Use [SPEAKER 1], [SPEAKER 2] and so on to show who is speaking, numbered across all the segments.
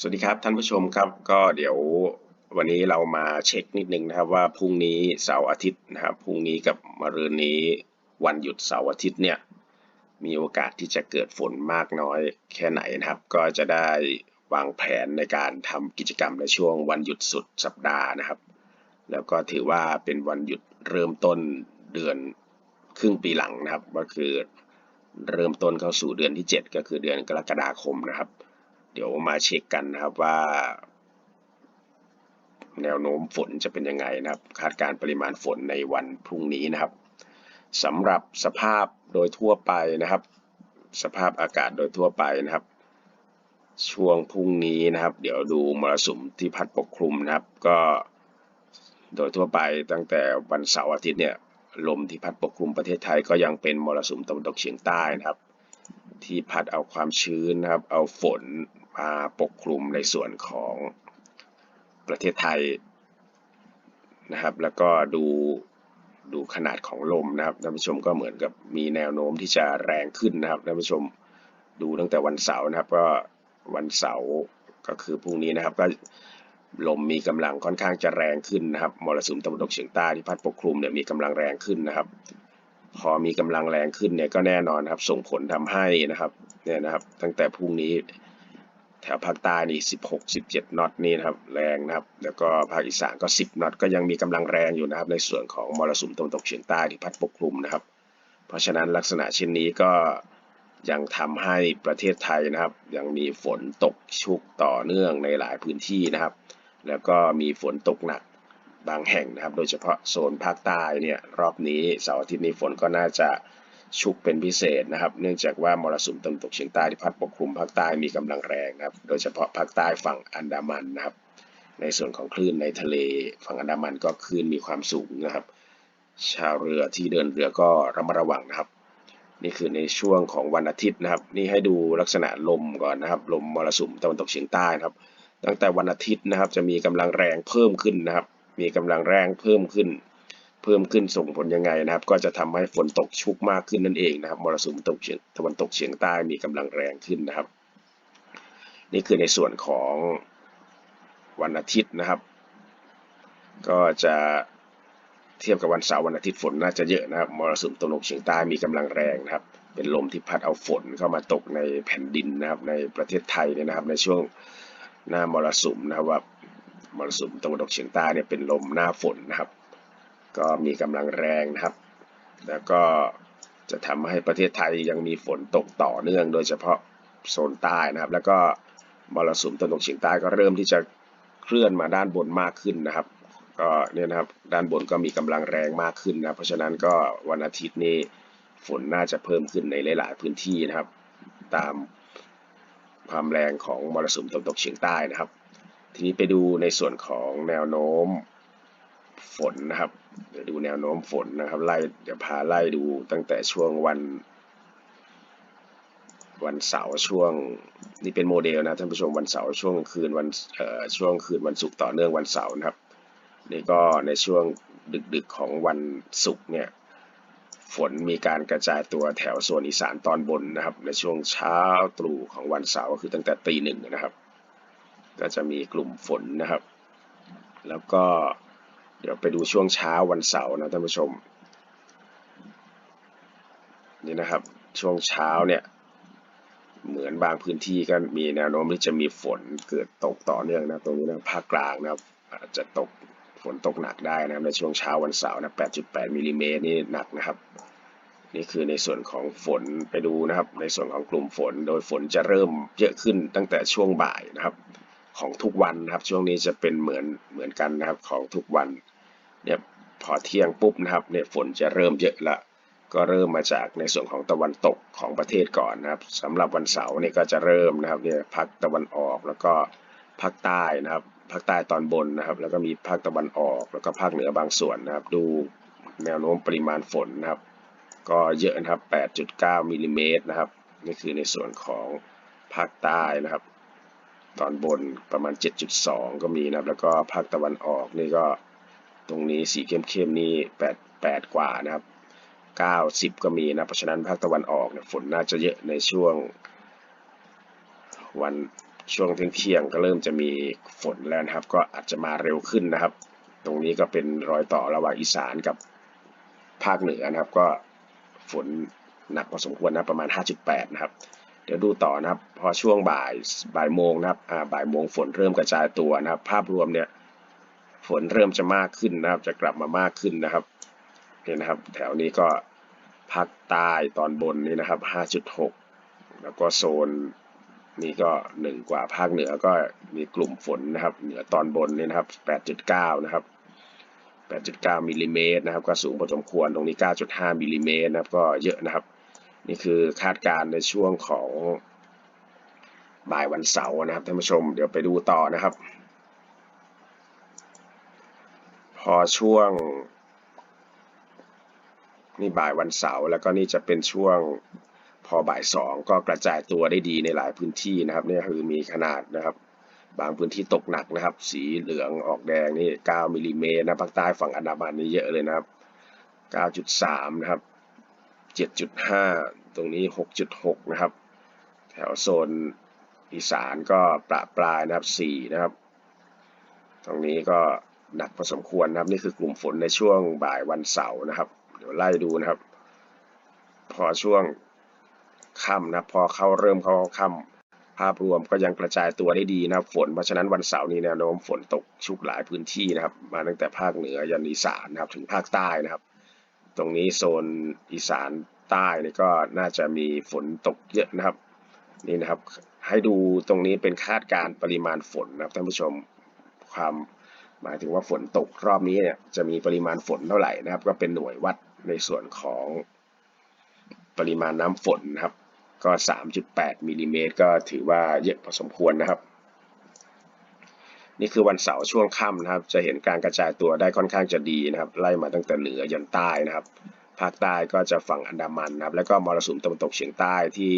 [SPEAKER 1] สวัสดีครับท่านผู้ชมครับก็เดี๋ยววันนี้เรามาเช็คนิดนึงนะครับว่าพรุ่งนี้เสาร์อาทิตย์นะครับพรุ่งนี้กับมะรืนนี้วันหยุดเสาร์อาทิตย์เนี่ยมีโอกาสที่จะเกิดฝนมากน้อยแค่ไหนนะครับ ก็จะได้วางแผนในการทำกิจกรรมในช่วงวันหยุดสุดสัปดาห์นะครับ แล้วก็ถือว่าเป็นวันหยุดเริ่มต้นเดือนครึ่งปีหลังนะครับ ก็คือเริ่มต้นเข้าสู่เดือนที่ 7 ก็คือเดือนกรกฎาคมนะครับ เดี๋ยวมาเช็คกันนะครับว่า แนวโน้มฝนจะเป็นยังไงนะครับ คาดการณ์ปริมาณฝนในวันพรุ่งนี้นะครับสำหรับสภาพโดยทั่วไปนะครับ สภาพอากาศโดยทั่วไปนะครับ ช่วงพรุ่งนี้นะครับ เดี๋ยวดูมรสุมที่พัดปกคลุมนะครับ ก็โดยทั่วไปตั้งแต่วันเสาร์อาทิตย์เนี่ยลมที่พัดปกคลุมประเทศไทยก็ยังเป็นมรสุมตะวันตกเฉียงใต้นะครับ ที่พัดเอาความชื้นนะครับ เอาฝน มาปกคลุมในส่วนของประเทศไทยนะครับ แล้วก็ดูดูขนาดของลมนะครับท่านผู้ชมก็เหมือนกับมีแนวโน้มที่จะแรงขึ้นนะครับท่านผู้ชมดูตั้งแต่วันเสาร์นะครับก็วันเสาร์ก็คือพรุ่งนี้นะครับก็ลมมีกำลังค่อนข้างจะแรงขึ้นนะครับมรสุมตะวันตกเฉียงใต้ที่พัดปกคลุมเนี่ยมีกำลังแรงขึ้นนะครับ พอมีกำลังแรงขึ้นเนี่ยก็แน่นอนครับส่งผลทำให้นะครับเนี่ยนะครับ ตั้งแต่พรุ่งนี้ แถวภาคใต้นี่16 17น็อตนี่นะครับแรงนะครับ แล้วก็ภาคอีสานก็10น็อตก็ยังมีกำลังแรงอยู่นะครับ ในส่วนของมรสุมตะวันตกเฉียงใต้ที่พัดปกคลุมนะครับ เพราะฉะนั้นลักษณะเช่นนี้ก็ยังทำให้ประเทศไทยนะครับ ยังมีฝนตกชุกต่อเนื่องในหลายพื้นที่นะครับ แล้วก็มีฝนตกหนักบางแห่งนะครับ โดยเฉพาะโซนภาคใต้เนี่ยรอบนี้เสาร์อาทิตย์นี้ฝนก็น่าจะ ชุกเป็นพิเศษนะครับ เนื่องจากว่ามรสุมตะวันตกเฉียงใต้ที่พัดปกคลุมภาคใต้มีกำลังแรงนะครับ โดยเฉพาะภาคใต้ฝั่งอันดามันนะครับ ในส่วนของคลื่นในทะเลฝั่งอันดามันก็คลื่นมีความสูงนะครับ ชาวเรือที่เดินเรือก็ระมัดระวังนะครับ นี่คือในช่วงของวันอาทิตย์นะครับ นี่ให้ดูลักษณะลมก่อนนะครับ ลมมรสุมตะวันตกเฉียงใต้นะครับ ตั้งแต่วันอาทิตย์นะครับจะมีกำลังแรงเพิ่มขึ้นนะครับ มีกำลังแรงเพิ่มขึ้น เพิ่มขึ้นส่งผลยังไงนะครับ ก็จะทำให้ฝนตกชุกมากขึ้นนั่นเองนะครับมรสุมตกตะวันตกเฉียงใต้มีกำลังแรงขึ้นนะครับ นี่คือในส่วนของวันอาทิตย์นะครับ ก็จะเทียบกับวันเสาร์วันอาทิตย์ฝนน่าจะเยอะนะครับมรสุมตะวันตกเฉียงใต้มีกำลังแรงนะครับ เป็นลมที่พัดเอาฝนเข้ามาตกในแผ่นดินนะครับ ในประเทศไทยเนี่ยนะครับ ในช่วงหน้ามรสุมนะครับว่ามรสุมตะวันตกเฉียงใต้เนี่ยเป็นลมหน้าฝนนะครับ ก็มีกำลังแรงนะครับ แล้วก็จะทำให้ประเทศไทยยังมีฝนตกต่อเนื่อง โดยเฉพาะโซนใต้นะครับ แล้วก็มรสุมตะวันตกเฉียงใต้ก็เริ่มที่จะเคลื่อนมาด้านบนมากขึ้นนะครับก็เนี่ยนะครับด้านบนก็มีกำลังแรงมากขึ้นนะเพราะฉะนั้นก็วันอาทิตย์นี้ฝนน่าจะเพิ่มขึ้นในหลาย ๆ พื้นที่นะครับ ตามความแรงของมรสุมตะวันตกเฉียงใต้นะครับ ทีนี้ไปดูในส่วนของแนวโน้ม ฝนนะครับเดี๋ยวดูแนวโน้มฝนนะครับไล่เดี๋ยวพาไล่ดูตั้งแต่ช่วงวัน วันเสาร์ช่วงนี่เป็นโมเดลนะท่านผู้ชมวันเสาร์ช่วงคืนวันเอ่อช่วงคืนวันศุกร์ต่อเนื่องวันเสาร์นะครับนี่ก็ในช่วงดึกๆของวันศุกร์เนี่ยฝนมีการกระจายตัวแถวโซนอีสานตอนบนนะครับ ในช่วงเช้าตรู่ของวันเสาร์คือตั้งแต่ตีหนึ่งนะครับ ก็จะมีกลุ่มฝนนะครับ แล้วก็ ดี๋ยวไปดูช่วงเช้าวันเสาร์นะท่านผู้ชม นี่นะครับช่วงเช้าเนี่ยเหมือนบางพื้นที่ก็มีแนวโน้มที่จะมีฝนเกิดตกต่อเนื่องนะตรงนี้นะภาคกลางนะครับอาจจะตกฝนตกหนักได้นะครับในช่วงเช้าวันเสาร์นะ 8.8 มิลลิเมตรนี่หนักนะครับ นี่คือในส่วนของฝนไปดูนะครับ ในส่วนของกลุ่มฝน โดยฝนจะเริ่มเยอะขึ้นตั้งแต่ช่วงบ่ายนะครับ ของทุกวันนะครับ ช่วงนี้จะเป็นเหมือนเหมือนกันนะครับของทุกวัน เนี่ยพอเที่ยงปุ๊บนะครับเนี่ยฝนจะเริ่มเยอะละก็เริ่มมาจากในส่วนของตะวันตกของประเทศก่อนนะครับสำหรับวันเสาร์นี่ก็จะเริ่มนะครับเนี่ยภาคตะวันออกแล้วก็ภาคใต้นะครับภาคใต้ตอนบนนะครับ แล้วก็มีภาคตะวันออกแล้วก็ภาคเหนือบางส่วนนะครับ ดูแนวโน้มปริมาณฝนนะครับ ก็เยอะนะครับ 8.9มิลลิเมตรนะครับนี่คือในส่วนของภาคใต้นะครับ ตอนบนประมาณ 7.2 ก็มีนะครับ แล้วก็ภาคตะวันออกนี่ก็ ตรงนี้สีเข้มๆนี่8 8 กว่านะครับ 90 ก็มีนะ เพราะฉะนั้นภาคตะวันออกเนี่ยฝนน่าจะเยอะในช่วง วันช่วงเที่ยงๆก็เริ่มจะมีฝนแล้วนะครับ ก็อาจจะมาเร็วขึ้นนะครับ ตรงนี้ก็เป็นรอยต่อระหว่างอีสานกับภาคเหนือนะครับ ก็ฝนหนักพอสมควรนะประมาณ 5.8 นะครับ เดี๋ยวดูต่อนะครับ พอช่วงบ่ายบ่ายโมงนะครับอ่าบ่ายโมงฝนเริ่มกระจายตัวนะครับ ภาพรวมเนี่ย ฝนเริ่มจะมากขึ้นนะครับ จะกลับมามากขึ้นนะครับนี่นะครับ แถวนี้ก็ภาคใต้ตอนบนนี่นะครับ 5.6 แล้วก็โซนนี่ก็หนึ่งกว่าภาคเหนือก็มีกลุ่มฝนนะครับ เหนือตอนบนนี่นะครับ 8.9 นะครับ 8.9มิลลิเมตรนะครับ ก็สูงพอสมควรตรงนี้ 9.5มิลลิเมตรนะครับ ก็เยอะนะครับ นี่คือคาดการณ์ในช่วงของบ่ายวันเสาร์นะครับท่านผู้ชมเดี๋ยวไปดูต่อนะครับ พ อช่วง นี่บ่ายวันเสาร์แล้วก็นี่จะเป็นช่วงพอบ่ายสองก็กระจายตัวได้ดีในหลายพื้นที่นะครับนี่คือมีขนาดนะครับ บางพื้นที่ตกหนักนะครับ สีเหลืองออกแดงนี่ 9มิลลิเมตรนะภาคใต้ฝั่งอันดามันนี่เยอะเลยนะครับ 9.3 นะครับ 7.5 ตรงนี้ 6.6 นะครับ แถวโซนอีสานก็ประปรายนะครับ 4 นะครับ ตรงนี้ก็ หนักพอสมควรนะครับ นี่คือกลุ่มฝนในช่วงบ่ายวันเสาร์นะครับ เดี๋ยวไล่ดูนะครับ พอช่วงค่ำนะพอเข้าเริ่มเข้าค่ำภาพรวมก็ยังกระจายตัวได้ดีนะครับฝนเพราะฉะนั้นวันเสาร์นี้แนวโน้มฝนตกชุกหลายพื้นที่นะครับ มาตั้งแต่ภาคเหนือยันอีสานนะครับ ถึงภาคใต้นะครับ ตรงนี้โซนอีสานใต้นี่ก็น่าจะมีฝนตกเยอะนะครับนี่นะครับ ให้ดูตรงนี้เป็นคาดการณ์ปริมาณฝนนะครับท่านผู้ชมความ หมายถึงว่าฝนตกรอบนี้เนี่ยจะมีปริมาณฝนเท่าไหร่นะครับ ก็เป็นหน่วยวัดในส่วนของปริมาณน้ำฝนนะครับ ก็ 3.8มิลลิเมตรก็ถือว่าเยอะพอสมควรนะครับ นี่คือวันเสาร์ช่วงค่ำนะครับ จะเห็นการกระจายตัวได้ค่อนข้างจะดีนะครับ ไล่มาตั้งแต่เหนือยันใต้นะครับ ภาคใต้ก็จะฝั่งอันดามันนะครับ แล้วก็มรสุมตะวันตกเฉียงใต้ที่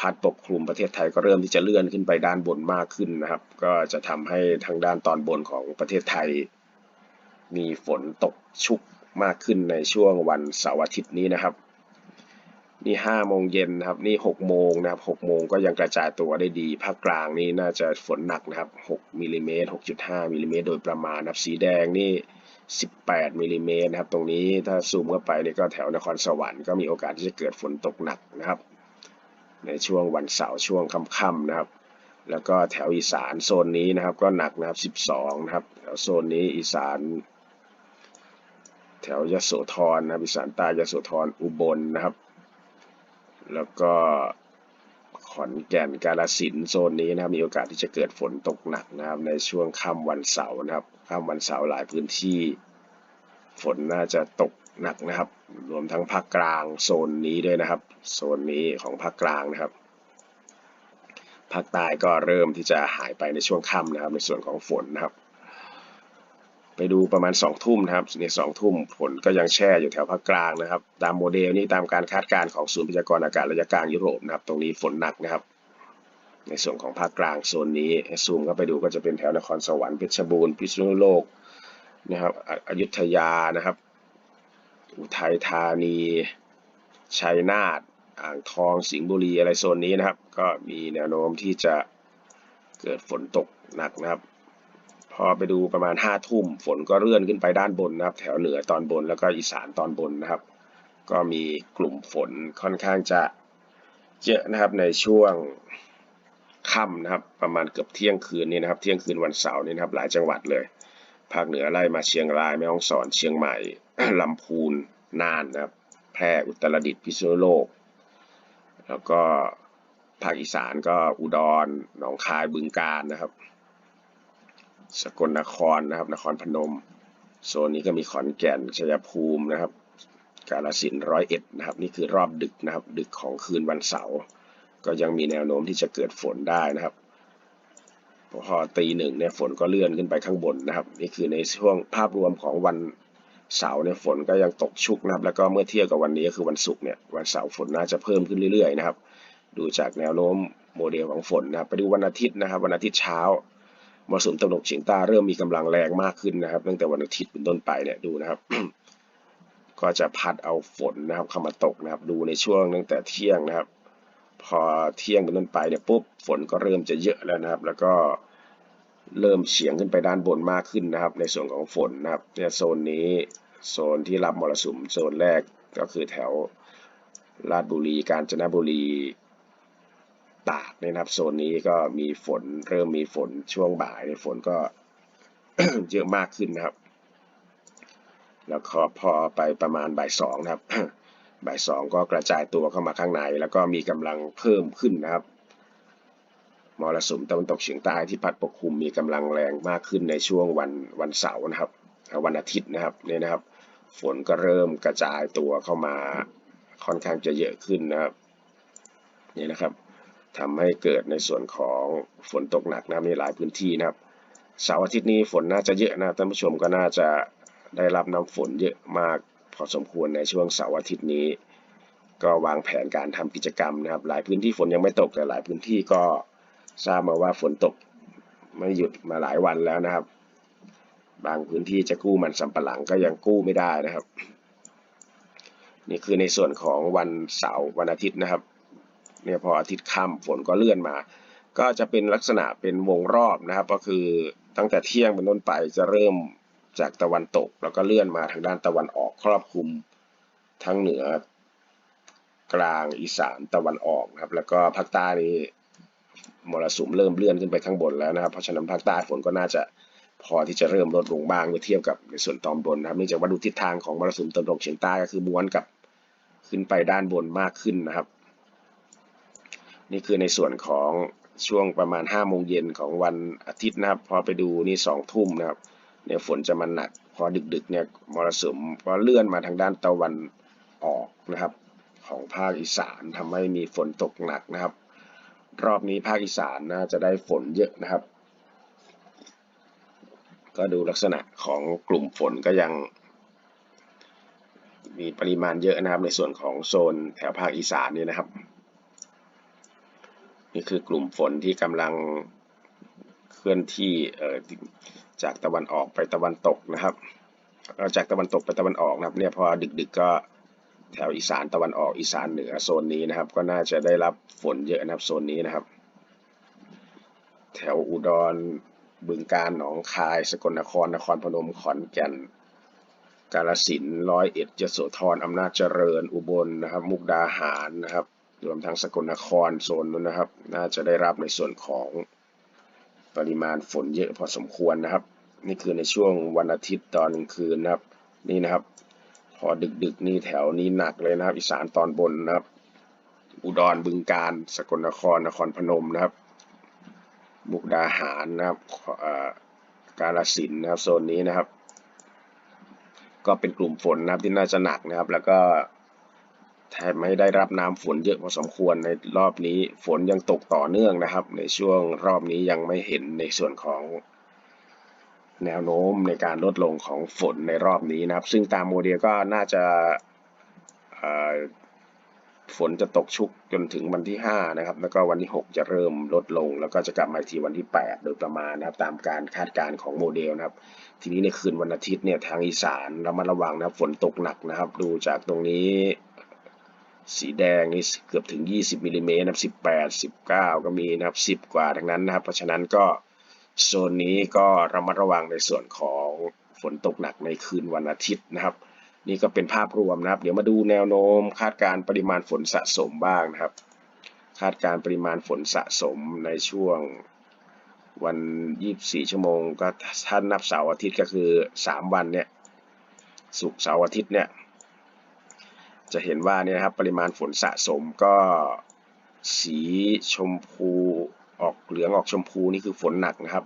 [SPEAKER 1] พัดปกคลุมประเทศไทยก็เริ่มที่จะเลื่อนขึ้นไปด้านบนมากขึ้นนะครับ ก็จะทำให้ทางด้านตอนบนของประเทศไทย มีฝนตกชุกมากขึ้นในช่วงวันเสาร์อาทิตย์นี้นะครับ นี่ห้าโมงเย็นนะครับ นี่หกโมงนะครับหกโมงก็ยังกระจายตัวได้ดี ภาคกลางนี่น่าจะฝนหนักนะครับหกมิลลิเมตรหกจุดห้ามิลลิเมตรโดยประมาณนะครับสีแดงนี่สิบแปดมิลลิเมตรนะครับ ตรงนี้ถ้าซูมเข้าไปนี่ก็แถวนครสวรรค์ก็มีโอกาสที่จะเกิดฝนตกหนักนะครับ ในช่วงวันเสาร์ช่วงค่ำๆนะครับ แล้วก็แถวอีสานโซนนี้นะครับ ก็หนักนะครับ 12 นะครับแถวโซนนี้อีสาน แถวยโสธรนะครับอีสานใต้ยโสธรอุบลนะครับ แล้วก็ขอนแก่นกาฬสินโซนนี้นะครับมีโอกาสที่จะเกิดฝนตกหนักนะครับในช่วงค่ำวันเสาร์นะครับค่ำวันเสาร์หลายพื้นที่ ฝนน่าจะตกหนักนะครับ รวมทั้งภาคกลางโซนนี้ด้วยนะครับ โซนนี้ของภาคกลางนะครับ ภาคใต้ก็เริ่มที่จะหายไปในช่วงค่ำนะครับ ในส่วนของฝนนะครับ ไปดูประมาณ2ทุ่มนะครับ ในสองทุ่มฝนก็ยังแช่อยู่แถวภาคกลางนะครับ ตามโมเดลนี้ตามการคาดการณ์ของศูนย์พยากรณ์อากาศระยะกลางยุโรปนะครับ ตรงนี้ฝนหนักนะครับ ในส่วนของภาคกลางโซนนี้ซูมเข้าไปดูก็จะเป็นแถวนครสวรรค์เพชรบูรณ์พิษณุโลก นะครับออยุธยานะครับ อุทัยธานีชัยนาทอ่างทองสิงห์บุรีอะไรโซนนี้นะครับ ก็มีแนวโน้มที่จะเกิดฝนตกหนักนะครับ พอไปดูประมาณ5ทุ่มฝนก็เลื่อนขึ้นไปด้านบนนะครับ แถวเหนือตอนบนแล้วก็อีสานตอนบนนะครับ ก็มีกลุ่มฝนค่อนข้างจะเยอะนะครับในช่วงค่ำนะครับ ประมาณเกือบเที่ยงคืนนี้นะครับ เที่ยงคืนวันเสาร์นี้นะครับ หลายจังหวัดเลย ภาคเหนือไล่มาเชียงรายแม่ฮ่องสอนเชียงใหม่ลำพูนน่านนะครับแพร่อุตรดิตถ์พิษณุโลก แล้วก็ภาคอีสานก็อุดรหนองคายบึงกาฬนะครับ สกลนครนะครับ นครพนม โซนนี้ก็มีขอนแก่นชัยภูมินะครับ กาฬสินร้อยเอ็ดนะครับ นี่คือรอบดึกนะครับ ดึกของคืนวันเสาร์ก็ยังมีแนวโน้มที่จะเกิดฝนได้นะครับ พอตีหนึ่งเนี่ยฝนก็เลื่อนขึ้นไปข้างบนนะครับ นี่คือในช่วงภาพรวมของวันเสาร์เนี่ยฝนก็ยังตกชุกนะครับ แล้วก็เมื่อเทียบกับวันนี้ก็คือวันศุกร์เนี่ยวันเสาร์ฝนน่าจะเพิ่มขึ้นเรื่อยๆนะครับ ดูจากแนวโน้มโมเดลของฝนนะครับไปดูวันอาทิตย์นะครับ วันอาทิตย์เช้ามรสุมตะวันตกเฉียงใต้เริ่มมีกำลังแรงมากขึ้นนะครับตั้งแต่วันอาทิตย์เป็นต้นไปเนี่ยดูนะครับ ก็จะพัดเอาฝนนะครับเข้ามาตกนะครับ ดูในช่วงตั้งแต่เที่ยงนะครับ พอเที่ยงเป็นต้นไปเนี่ยปุ๊บฝนก็เริ่มจะเยอะแล้วนะครับ แล้วก็เริ่มเฉียงขึ้นไปด้านบนมากขึ้นนะครับ ในส่วนของฝนนะครับเนี่ยโซนนี้โซนที่รับมรสุมโซนแรกก็คือแถวราชบุรีกาญจนบุรีตากเนยนะครับโซนนี้ก็มีฝนเริ่มมีฝนช่วงบ่ายฝนก็เยอะมากขึ้นนะครับ แล้วก็พอไปประมาณบ่ายสองนะครับ บ่ายสองก็กระจายตัวเข้ามาข้างในแล้วก็มีกำลังเพิ่มขึ้นนะครับมรสุมตะวันตกเฉียงใต้ที่พัดปกคลุมมีกำลังแรงมากขึ้นในช่วงวันวันเสาร์นะครับ วันอาทิตย์นะครับเนี่ยนะครับ ฝนก็เริ่มกระจายตัวเข้ามาค่อนข้างจะเยอะขึ้นนะครับนี่นะครับทำให้เกิดในส่วนของฝนตกหนักนะครับในหลายพื้นที่นะครับเสาร์อาทิตย์นี้ฝนน่าจะเยอะนะท่านผู้ชมก็น่าจะได้รับน้ำฝนเยอะมาก พอสมควรในช่วงเสาร์อาทิตย์นี้ ก็วางแผนการทำกิจกรรมนะครับ หลายพื้นที่ฝนยังไม่ตกแต่หลายพื้นที่ก็ทราบมาว่าฝนตกไม่หยุดมาหลายวันแล้วนะครับ บางพื้นที่จะกู้มันสำปะหลังก็ยังกู้ไม่ได้นะครับ นี่คือในส่วนของวันเสาร์วันอาทิตย์นะครับเนี่ยพออาทิตย์ค่ำฝนก็เลื่อนมา ก็จะเป็นลักษณะเป็นวงรอบนะครับ ก็คือตั้งแต่เที่ยงเป็นต้นไปจะเริ่ม จากตะวันตกแล้วก็เลื่อนมาทางด้านตะวันออกครอบคลุมทั้งเหนือกลางอีสานตะวันออกนะครับ แล้วก็ภาคใต้นี้มรสุมเริ่มเลื่อนขึ้นไปข้างบนแล้วนะครับ เพราะฉะนั้นภาคใต้ฝนก็น่าจะพอที่จะเริ่มลดลงบ้างเมื่อเทียบกับในส่วนตอนบนนะครับเนื่องจากว่าดูทิศทางของมรสุมตะวันตกเฉียงใต้ก็คือม้วนกับขึ้นไปด้านบนมากขึ้นนะครับ นี่คือในส่วนของช่วงประมาณ5โมงเย็นของวันอาทิตย์นะครับ พอไปดูนี่2ทุ่มนะครับ เนี่ยฝนจะมาหนัก พอดึกๆเนี่ยมรสุมพอเลื่อนมาทางด้านตะวันออกนะครับ ของภาคอีสานทำให้มีฝนตกหนักนะครับ รอบนี้ภาคอีสานน่าจะได้ฝนเยอะนะครับ ก็ดูลักษณะของกลุ่มฝนก็ยัง มีปริมาณเยอะนะครับ ในส่วนของโซนแถวภาคอีสานนี่นะครับ นี่คือกลุ่มฝนที่กำลังเคลื่อนที่เอ่อ จากตะวันออกไปตะวันตกนะครับจากตะวันตกไปตะวันออกนะครับเนี่ยพอดึกๆก็แถวอีสานตะวันออกอีสานเหนือโซนนี้นะครับ ก็น่าจะได้รับฝนเยอะนะครับโซนนี้นะครับ แถวอุดรบึงกาฬหนองคาย สกลนครนครพนมขอนแก่น กาฬสินร้อยเอ็ดยโสธรอำนาจเจริญอุบลนะครับ มุกดาหารนะครับ รวมทั้งสกลนครโซนนู้นนะครับ น่าจะได้รับในส่วนของ ปริมาณฝนเยอะพอสมควรนะครับ นี่คือในช่วงวันอาทิตย์ตอนกลางคืนนะครับ นี่นะครับ พอดึกๆนี่แถวนี้หนักเลยนะครับ อีสานตอนบนนะครับ อุดรบึงกาฬสกลนครนครพนมนะครับมุกดาหารนะครับกาฬสินนะครับโซนนี้นะครับ ก็เป็นกลุ่มฝนนะครับที่น่าจะหนักนะครับ แล้วก็ แทบไม่ได้รับน้ำฝนเยอะพอสมควรในรอบนี้ฝนยังตกต่อเนื่องนะครับ ในช่วงรอบนี้ยังไม่เห็นในส่วนของแนวโน้มในการลดลงของฝนในรอบนี้นะครับ ซึ่งตามโมเดลก็น่าจะฝนจะตกชุกจนถึงวันที่ 5 นะครับ แล้วก็วันที่ 6 จะเริ่มลดลง แล้วก็จะกลับมาทีวันที่ 8 โดยประมาณนะครับ ตามการคาดการณ์ของโมเดลนะครับ ทีนี้ในคืนวันอาทิตย์เนี่ยทางอีสานเรามาระวังนะครับฝนตกหนักนะครับ ดูจากตรงนี้ สีแดงนี่เกือบถึง 20มิลิเมตรนะครับ 18 19 ก็มีนะครับ 10 กว่าดังนั้นนะครับ เพราะฉะนั้นก็โซนนี้ก็ระมัดระวังในส่วนของฝนตกหนักในคืนวันอาทิตย์นะครับ นี่ก็เป็นภาพรวมนะครับ เดี๋ยวมาดูแนวโน้ม คาดการปริมาณฝนสะสมบ้างนะครับ คาดการปริมาณฝนสะสมในช่วงวัน 24 ชั่วโมง ก็ถ้านับเสาร์อาทิตย์ก็คือ 3 วันเนี่ยศุกเสาร์อาทิตย์เนี่ย จะเห็นว่าเนี่ยครับปริมาณฝนสะสมก็สีชมพูออกเหลืองออกชมพูนี่คือฝนหนักนะครับ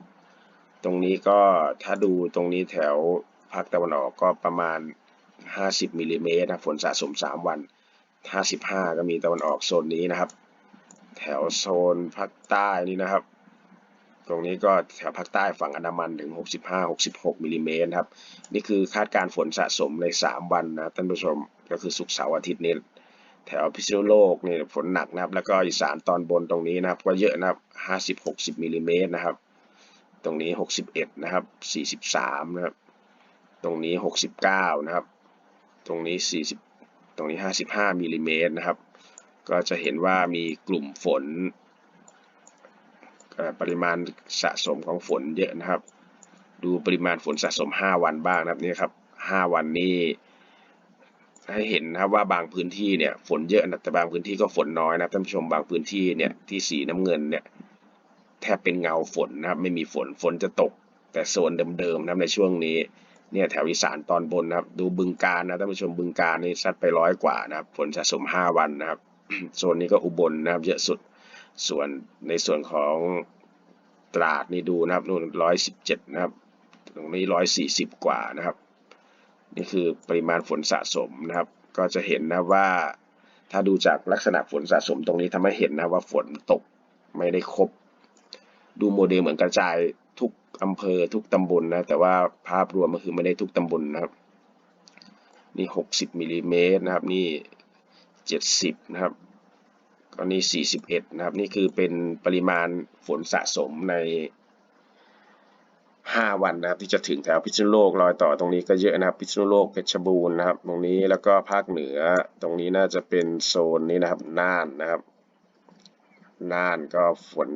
[SPEAKER 1] ตรงนี้ก็ถ้าดูตรงนี้แถวภาคตะวันออกก็ประมาณ 50มิลลิเมตรนะฝนสะสม 3 วัน 55 ก็มีตะวันออกโซนนี้นะครับ แถวโซนภาคใต้นี่นะครับ ตรงนี้ก็แถวภาคใต้ฝั่งอันดามันถึง 65-66มิลลิเมตรครับ นี่คือคาดการฝนสะสมใน 3 วันนะท่านผู้ชม ก็คือศุกร์เสาร์อาทิตย์นี้ แถวพิษณุโลกนี่ฝนหนักนะครับ แล้วก็อีสานตอนบนตรงนี้นะครับ ก็เยอะนะครับ50-60มิลิเมตรนะครับ ตรงนี้ 61 นะครับ 43 นะครับ ตรงนี้ 69 นะครับ ตรงนี้ 40 ตรงนี้ 55มิลิเมตรนะครับ ก็จะเห็นว่ามีกลุ่มฝน ปริมาณสะสมของฝนเยอะนะครับ ดูปริมาณฝนสะสม 5 วันบ้างนะครับนี่ครับ 5 วันนี้ให้เห็นนะครับว่าบางพื้นที่เนี่ยฝนเยอะนะแต่บางพื้นที่ก็ฝนน้อยนะท่านผู้ชมบางพื้นที่เนี่ยที่สีน้ำเงินเนี่ยแทบเป็นเงาฝนนะครับไม่มีฝนฝนจะตก แต่โซนเดิมๆนะในช่วงนี้เนี่ยแถวอีสานตอนบนนะครับ ดูบึงการนะท่านผู้ชมบึงการนี่ซัดไปร้อยกว่านะครับฝนสะสม 5 วันนะครับโซนนี้ก็อุบลนะครับเยอะสุด ส่วนในส่วนของตราดนี่ดูนะครับนู่นร้อยสิบเจ็ดนะครับ ตรงนี้ร้อยสี่สิบกว่านะครับ นี่คือปริมาณฝนสะสมนะครับ ก็จะเห็นนะว่า ถ้าดูจากลักษณะฝนสะสมตรงนี้ทำให้เห็นนะว่าฝนตกไม่ได้ครบ ดูโมเดลเหมือนกระจายทุกอำเภอทุกตำบลนะ แต่ว่าภาพรวมก็คือไม่ได้ทุกตำบลนะครับ นี่หกสิบมิลลิเมตรนะครับ นี่เจ็ดสิบนะครับ ก็นี่41 นะครับ นี่คือเป็นปริมาณฝนสะสมใน 5 วันนะครับ ที่จะถึงแถวพิษณุโลกรอยต่อตรงนี้ก็เยอะนะครับ พิษณุโลกเพชรบูรณ์นะครับ ตรงนี้แล้วก็ภาคเหนือ ตรงนี้น่าจะเป็นโซนนี้นะครับ น่านนะครับ น่านก็ฝน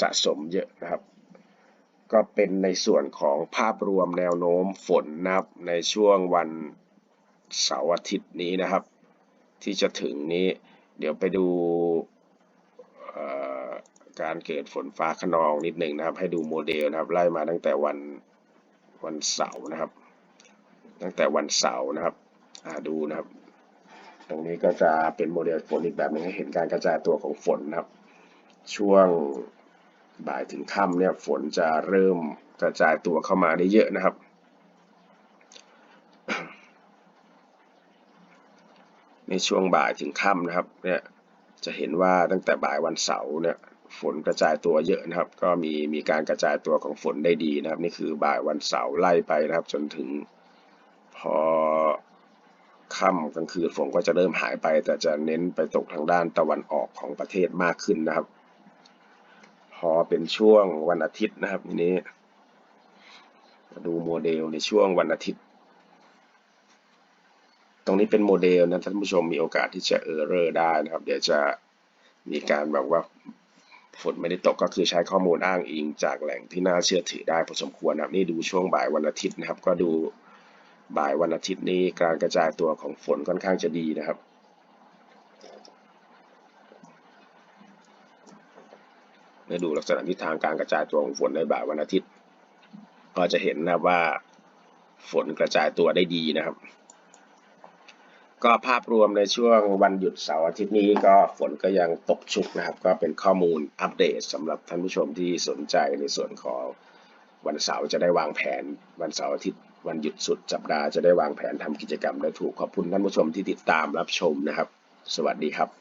[SPEAKER 1] สะสมเยอะนะครับ ก็เป็นในส่วนของภาพรวมแนวโน้มฝนนะครับ ในช่วงวันเสาร์อาทิตย์นี้นะครับ ที่จะถึงนี้ เดี๋ยวไปดูการเกิดฝนฟ้าขนองนิดหนึ่งนะครับ ให้ดูโมเดลนะครับ ไล่มาตั้งแต่วันวันเสาร์นะครับ ตั้งแต่วันเสาร์นะครับดูนะครับ ตรงนี้ก็จะเป็นโมเดลฝนอีกแบบหนึงให้เห็นการกระจายตัวของฝนนะครับ ช่วงบ่ายถึงค่ำเนี่ยฝนจะเริ่มกระจายตัวเข้ามาได้เยอะนะครับ ในช่วงบ่ายถึงค่ำนะครับเนี่ยจะเห็นว่าตั้งแต่บ่ายวันเสาร์เนี่ยฝนกระจายตัวเยอะนะครับ ก็มีมีการกระจายตัวของฝนได้ดีนะครับ นี่คือบ่ายวันเสาร์ไล่ไปนะครับ จนถึงพอค่ำกลางคืนฝนก็จะเริ่มหายไป แต่จะเน้นไปตกทางด้านตะวันออกของประเทศมากขึ้นนะครับ พอเป็นช่วงวันอาทิตย์นะครับทีนี้ ดูโมเดลในช่วงวันอาทิตย์ รงนี้เป็นโมเดลนะท่านผู้ชมมีโอกาสที่จะเออร์เรอร์ได้นะครับ เดี๋ยวจะมีการแบบว่าฝนไม่ได้ตกก็คือใช้ข้อมูลอ้างอิงจากแหล่งที่น่าเชื่อถือได้พอสมควรนะครับนี่ดูช่วงบ่ายวันอาทิตย์นะครับ ก็ดูบ่ายวันอาทิตย์นี้การกระจายตัวของฝนค่อนข้างจะดีนะครับเมื่อดูลักษณะทิศทางการกระจายตัวของฝนในบ่ายวันอาทิตย์ ก็จะเห็นนะว่าฝนกระจายตัวได้ดีนะครับ ก็ภาพรวมในช่วงวันหยุดเสาร์อาทิตย์นี้ก็ฝนก็ยังตกชุกนะครับ ก็เป็นข้อมูลอัปเดตสำหรับท่านผู้ชมที่สนใจในส่วนของวันเสาร์จะได้วางแผนวันเสาร์อาทิตย์วันหยุดสุดสัปดาห์จะได้วางแผนทำกิจกรรมได้ถูกขอบคุณท่านผู้ชมที่ติดตามรับชมนะครับ สวัสดีครับ